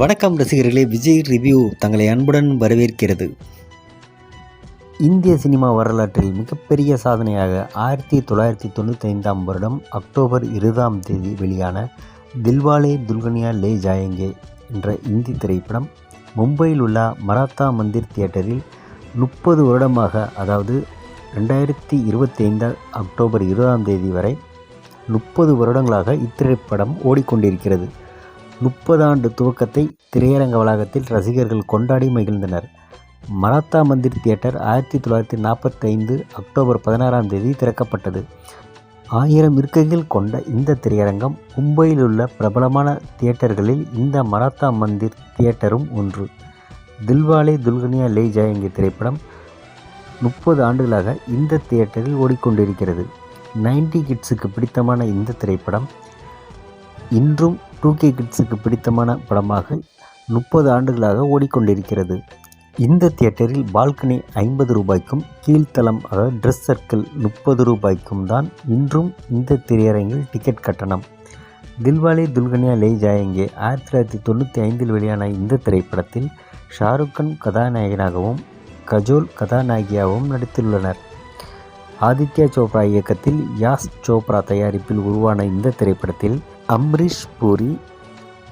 வணக்கம் ரசிகர்களே விஜய் ரிவ்யூ தங்களை அன்புடன் வரவேற்கிறது. இந்திய சினிமா வரலாற்றில் மிகப்பெரிய சாதனையாக ஆயிரத்தி தொள்ளாயிரத்தி தொண்ணூற்றி ஐந்தாம் வருடம் அக்டோபர் இருபதாம் தேதி வெளியான தில்வாலே துல்கனியா லே ஜாயங்கே என்ற இந்தி திரைப்படம் மும்பையில் உள்ள மராத்தா மந்திர் தியேட்டரில் முப்பது வருடமாக அதாவது ரெண்டாயிரத்தி இருபத்தி ஐந்து அக்டோபர் இருபதாம் தேதி வரை முப்பது வருடங்களாக இத்திரைப்படம் ஓடிக்கொண்டிருக்கிறது. முப்பது ஆண்டு துவக்கத்தை திரையரங்க வளாகத்தில் ரசிகர்கள் கொண்டாடி மகிழ்ந்தனர். மராத்தா மந்திர் தியேட்டர் ஆயிரத்தி தொள்ளாயிரத்தி நாற்பத்தைந்து அக்டோபர் பதினாறாம் தேதி திறக்கப்பட்டது. ஆயிரம் இருக்கைகள் கொண்ட இந்த திரையரங்கம் மும்பையில் உள்ள பிரபலமான தியேட்டர்களில் இந்த மராத்தா மந்திர் தியேட்டரும் ஒன்று. தில்வாலே துல்கனியா லே ஜாயங்கி திரைப்படம் முப்பது ஆண்டுகளாக இந்த தியேட்டரில் ஓடிக்கொண்டிருக்கிறது. நைன்டி கிட்ஸுக்கு பிடித்தமான இந்த திரைப்படம் இன்றும் டூ கே கிட்ஸுக்கு பிடித்தமான படமாக முப்பது ஆண்டுகளாக ஓடிக்கொண்டிருக்கிறது. இந்த தியேட்டரில் பால்கனி ஐம்பது ரூபாய்க்கும் கீழ்த்தளம் அதாவது ட்ரெஸ் சர்க்கிள் முப்பது ரூபாய்க்கும் தான் இன்றும் இந்த திரையரங்கில் டிக்கெட் கட்டணம். தில்வாலே துல்கனியா லே ஜாயங்கே ஆயிரத்தி தொள்ளாயிரத்தி தொண்ணூற்றி ஐந்தில் வெளியான இந்த திரைப்படத்தில் ஷாருக் கான் கதாநாயகனாகவும் கஜோல் கதாநாயகியாகவும் நடித்துள்ளனர். ஆதித்யா சோப்ரா இயக்கத்தில் யாஸ் சோப்ரா தயாரிப்பில் உருவான இந்த திரைப்படத்தில் அம்ரீஷ் பூரி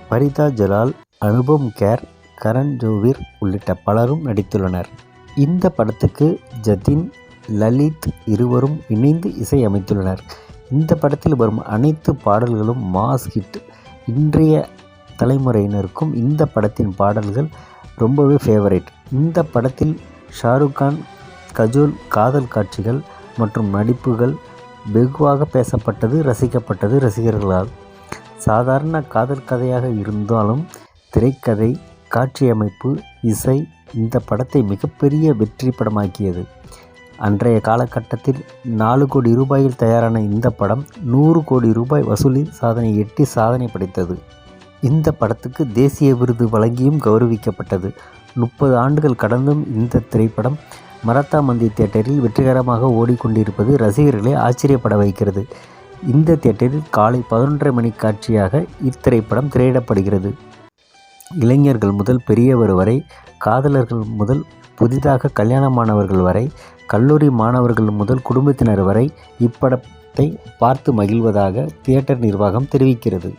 பரிதா ஜலால் அனுபம் கேர் கரண் ஜோவிர் உள்ளிட்ட பலரும் நடித்துள்ளனர். இந்த படத்துக்கு ஜதின் லலித் இருவரும் இணைந்து இசையமைத்துள்ளனர். இந்த படத்தில் வரும் அனைத்து பாடல்களும் மாஸ் ஹிட். இன்றைய தலைமுறையினருக்கும் இந்த படத்தின் பாடல்கள் ரொம்பவே ஃபேவரேட் இந்த படத்தில் ஷாருக் கான் கஜோல் காதல் காட்சிகள் மற்றும் நடிப்புகள் வெகுவாக பேசப்பட்டது ரசிக்கப்பட்டது ரசிகர்களால். சாதாரண காதல் கதையாக இருந்தாலும் திரைக்கதை காட்சியமைப்பு இசை இந்த படத்தை மிகப்பெரிய வெற்றி படமாக்கியது. அன்றைய காலகட்டத்தில் நாலு கோடி ரூபாயில் தயாரான இந்த படம் நூறு கோடி ரூபாய் வசூலில் சாதனை எட்டி சாதனை படைத்தது. இந்த படத்துக்கு தேசிய விருது வழங்கியும் கௌரவிக்கப்பட்டது. முப்பது ஆண்டுகள் கடந்தும் இந்த திரைப்படம் மரத்தா மந்தி தியேட்டரில் வெற்றிகரமாக ஓடிக்கொண்டிருப்பது ரசிகர்களை ஆச்சரியப்பட வைக்கிறது. இந்த தியேட்டரில் காலை பதினொன்றரை மணி காட்சியாக இத்திரைப்படம் திரையிடப்படுகிறது. இளைஞர்கள் முதல் பெரியவர் வரை காதலர்கள் முதல் புதிதாக கல்யாணமானவர்கள் வரை கல்லூரி மாணவர்கள் முதல் குடும்பத்தினர் வரை இப்படத்தை பார்த்து மகிழ்வதாக தியேட்டர் நிர்வாகம் தெரிவிக்கிறது.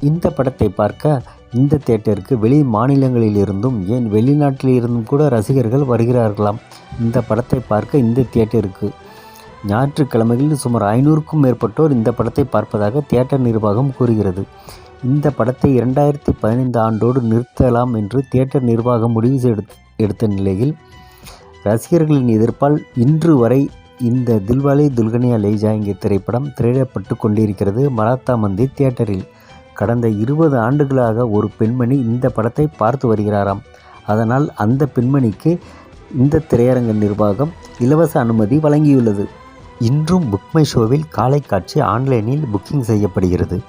இந்த படத்தை பார்க்க இந்த தியேட்டருக்கு வெளி மாநிலங்களிலிருந்தும் ஏன் வெளிநாட்டிலிருந்தும் கூட ரசிகர்கள் வருகிறார்களாம். இந்த படத்தை பார்க்க இந்த தியேட்டருக்கு ஞாயிற்றுக்கிழமைகளில் சுமார் ஐநூறுக்கும் மேற்பட்டோர் இந்த படத்தை பார்ப்பதாக தியேட்டர் நிர்வாகம் கூறுகிறது. இந்த படத்தை இரண்டாயிரத்தி பதினைந்து ஆண்டோடு நிறுத்தலாம் என்று தியேட்டர் நிர்வாகம் முடிவு எடுத்த நிலையில் ரசிகர்களின் எதிர்ப்பால் இன்று வரை இந்த தில்வாலே துல்கனியா லே ஜாயங்கே திரைப்படம் திரையிடப்பட்டு கொண்டிருக்கிறது மராத்தா மந்தி தியேட்டரில். கடந்த இருபது ஆண்டுகளாக ஒரு பெண்மணி இந்த படத்தை பார்த்து வருகிறாராம். அதனால் அந்த பெண்மணிக்கு இந்த திரையரங்க நிர்வாகம் இலவச அனுமதி வழங்கியுள்ளது. இன்றும் புக்மை ஷோவில் காலை காட்சி ஆன்லைனில் புக்கிங் செய்யப்படுகிறது.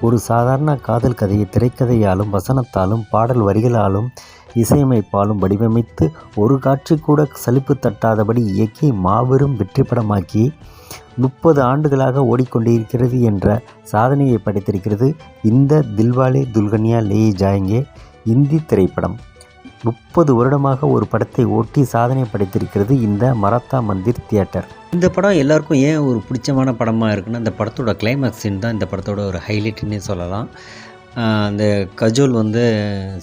ஒரு சாதாரண காதல் கதையை திரைக்கதையாலும் வசனத்தாலும் பாடல் வரிகளாலும் இசையமைப்பாலும் வடிவமைத்து ஒரு காட்சி கூட சலிப்பு தட்டாதபடி இயக்கி மாபெரும் வெற்றி படமாக்கி முப்பது ஆண்டுகளாக ஓடிக்கொண்டிருக்கிறது என்ற சாதனையை படைத்திருக்கிறது இந்த தில்வாலே துல்கனியா லே ஜாயங்கே இந்தி திரைப்படம். முப்பது வருடமாக ஒரு படத்தை ஓட்டி சாதனை படைத்திருக்கிறது இந்த மராத்தா மந்திர் தியேட்டர். இந்த படம் எல்லாருக்கும் ஏன் ஒரு பிடிச்சமான படமாக இருக்குன்னா இந்த படத்தோட கிளைமேக்ஸ் சீன் தான் இந்த படத்தோட ஒரு ஹைலைட்னே சொல்லலாம். அந்த கஜோல் வந்து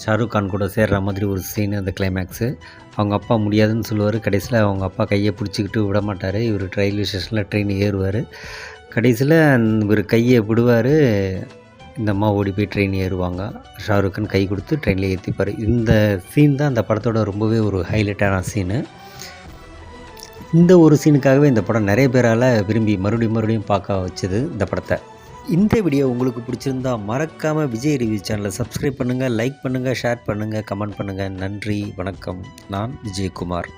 ஷாருக் கான் கூட சேர்ற மாதிரி ஒரு சீன் அந்த கிளைமேக்ஸு அவங்க அப்பா முடியாதுன்னு சொல்லுவார். கடைசியில் அவங்க அப்பா கையை பிடிச்சிக்கிட்டு விட மாட்டார். இவர் ரயில்வே ஸ்டேஷனில் ட்ரெயின் ஏறுவார். கடைசியில் இவர் கையை விடுவார். இந்த அம்மா ஓடி போய் ட்ரெயின் ஏறுவாங்க. ஷாருக் கான் கை கொடுத்து ட்ரெயினில் ஏற்றிப்பார் இந்த சீன் தான் அந்த படத்தோட ரொம்பவே ஒரு ஹைலைட்டான சீனு இந்த ஒரு சீனுக்காகவே இந்த படம் நிறைய பேரால் விரும்பி மறுபடியும் மறுபடியும் பார்க்க வச்சது இந்த படத்தை. இந்த வீடியோ உங்களுக்கு பிடிச்சிருந்தா மறக்காமல் விஜய் ரிவ்யூ சேனலை சப்ஸ்கிரைப் பண்ணுங்கள் லைக் பண்ணுங்கள் ஷேர் பண்ணுங்கள் கமெண்ட் பண்ணுங்கள் நன்றி வணக்கம். நான் விஜயகுமார்.